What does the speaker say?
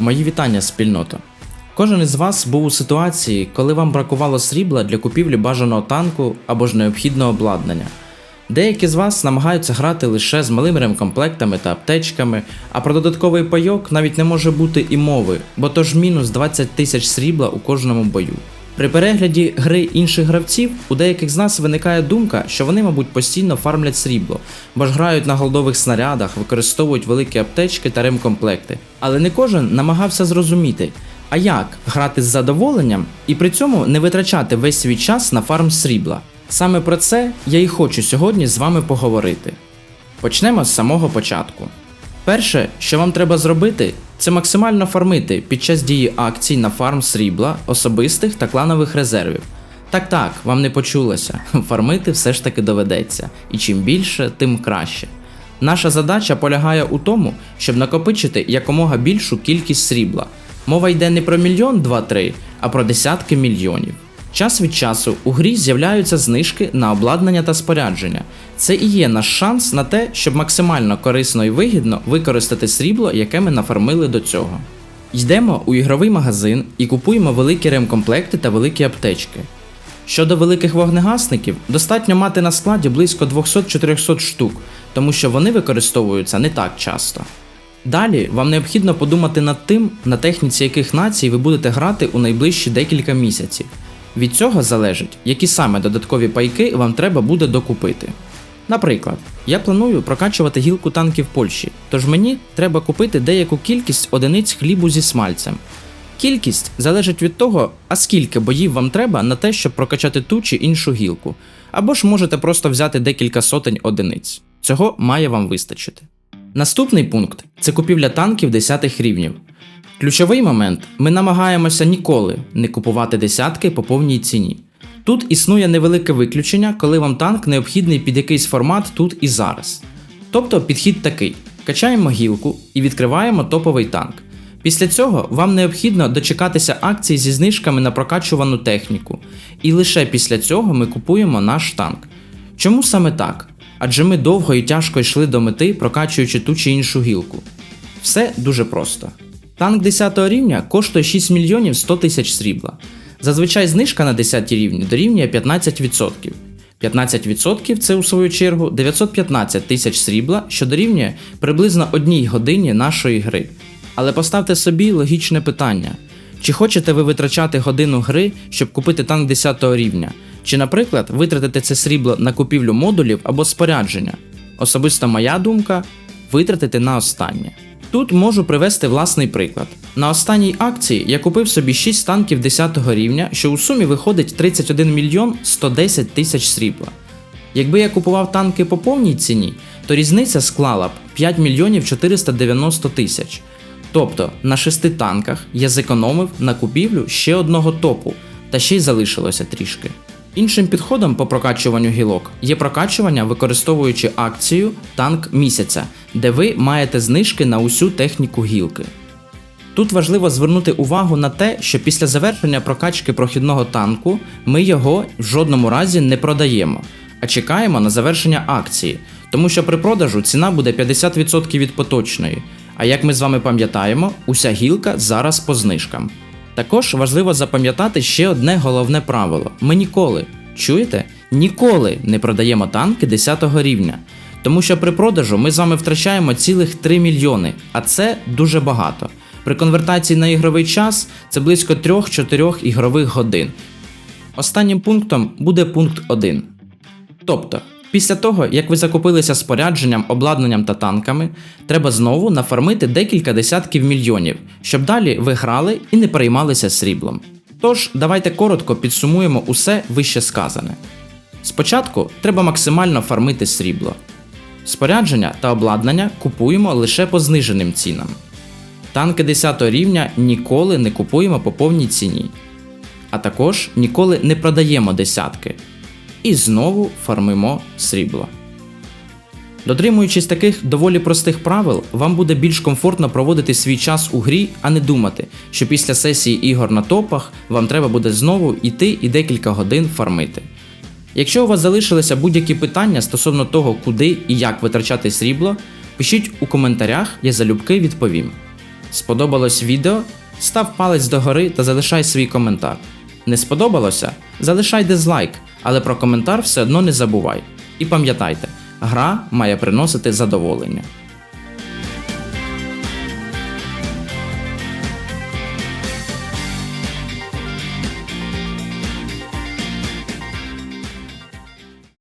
Мої вітання, спільнота. Кожен із вас був у ситуації, коли вам бракувало срібла для купівлі бажаного танку або ж необхідного обладнання. Деякі з вас намагаються грати лише з малими ремкомплектами та аптечками, а про додатковий пайок навіть не може бути і мови, бо то ж мінус 20 тисяч срібла у кожному бою. При перегляді гри інших гравців у деяких з нас виникає думка, що вони, мабуть, постійно фармлять срібло, бо ж грають на голдових снарядах, використовують великі аптечки та ремкомплекти. Але не кожен намагався зрозуміти, а як грати з задоволенням і при цьому не витрачати весь свій час на фарм срібла. Саме про це я і хочу сьогодні з вами поговорити. Почнемо з самого початку. Перше, що вам треба зробити, це максимально фармити під час дії акцій на фарм срібла, особистих та кланових резервів. Так так, вам не почулося, фармити все ж таки доведеться, і чим більше, тим краще. Наша задача полягає у тому, щоб накопичити якомога більшу кількість срібла. Мова йде не про мільйон два-три, а про десятки мільйонів. Час від часу у грі з'являються знижки на обладнання та спорядження. Це і є наш шанс на те, щоб максимально корисно і вигідно використати срібло, яке ми нафармили до цього. Йдемо у ігровий магазин і купуємо великі ремкомплекти та великі аптечки. Щодо великих вогнегасників, достатньо мати на складі близько 200-400 штук, тому що вони використовуються не так часто. Далі вам необхідно подумати над тим, на техніці яких націй ви будете грати у найближчі декілька місяців. Від цього залежить, які саме додаткові пайки вам треба буде докупити. Наприклад, я планую прокачувати гілку танків Польщі, тож мені треба купити деяку кількість одиниць хлібу зі смальцем. Кількість залежить від того, а скільки боїв вам треба на те, щоб прокачати ту чи іншу гілку, або ж можете просто взяти декілька сотень одиниць. Цього має вам вистачити. Наступний пункт це купівля танків 10 рівнів. Ключовий момент ми намагаємося ніколи не купувати десятки по повній ціні. Тут існує невелике виключення, коли вам танк необхідний під якийсь формат тут і зараз. Тобто підхід такий: качаємо гілку і відкриваємо топовий танк. Після цього вам необхідно дочекатися акцій зі знижками на прокачувану техніку, і лише після цього ми купуємо наш танк. Чому саме так? Адже ми довго і тяжко йшли до мети, прокачуючи ту чи іншу гілку. Все дуже просто. Танк 10 рівня коштує 6 мільйонів 100 тисяч срібла. Зазвичай знижка на 10 рівні дорівнює 15%. 15% це у свою чергу 915 тисяч срібла, що дорівнює приблизно одній годині нашої гри. Але поставте собі логічне питання: чи хочете ви витрачати годину гри, щоб купити танк 10 рівня? Чи, наприклад, витратити це срібло на купівлю модулів або спорядження? Особисто моя думка витратити на останнє. Тут можу привести власний приклад. На останній акції я купив собі 6 танків 10 рівня, що у сумі виходить 31 мільйон 110 тисяч срібла. Якби я купував танки по повній ціні, то різниця склала б 5 мільйонів 490 тисяч. Тобто на 6 танках я зекономив на купівлю ще одного топу, та ще й залишилося трішки. Іншим підходом по прокачуванню гілок є прокачування, використовуючи акцію танк місяця, де ви маєте знижки на усю техніку гілки. Тут важливо звернути увагу на те, що після завершення прокачки прохідного танку ми його в жодному разі не продаємо, а чекаємо на завершення акції, тому що при продажу ціна буде 50% від поточної. А як ми з вами пам'ятаємо, уся гілка зараз по знижкам. Також важливо запам'ятати ще одне головне правило: ми ніколи, чуєте, ніколи не продаємо танки 10 рівня. Тому що при продажу ми з вами втрачаємо цілих 3 мільйони, а це дуже багато. При конвертації на ігровий час це близько 3-4 ігрових годин. Останнім пунктом буде пункт 1. Тобто, після того, як ви закупилися спорядженням, обладнанням та танками, треба знову нафармити декілька десятків мільйонів, щоб далі ви грали і не переймалися сріблом. Тож, давайте коротко підсумуємо усе вище сказане. Спочатку треба максимально фармити срібло. Спорядження та обладнання купуємо лише по зниженим цінам. Танки 10 рівня ніколи не купуємо по повній ціні, а також ніколи не продаємо десятки. І знову фармимо срібло. Дотримуючись таких доволі простих правил, вам буде більш комфортно проводити свій час у грі, а не думати, що після сесії ігор на топах вам треба буде знову йти і декілька годин фармити. Якщо у вас залишилися будь-які питання стосовно того, куди і як витрачати срібло, пишіть у коментарях, я залюбки відповім. Сподобалось відео? Став палець догори та залишай свій коментар. Не сподобалося? Залишай дизлайк, але про коментар все одно не забувай. І пам'ятайте, гра має приносити задоволення.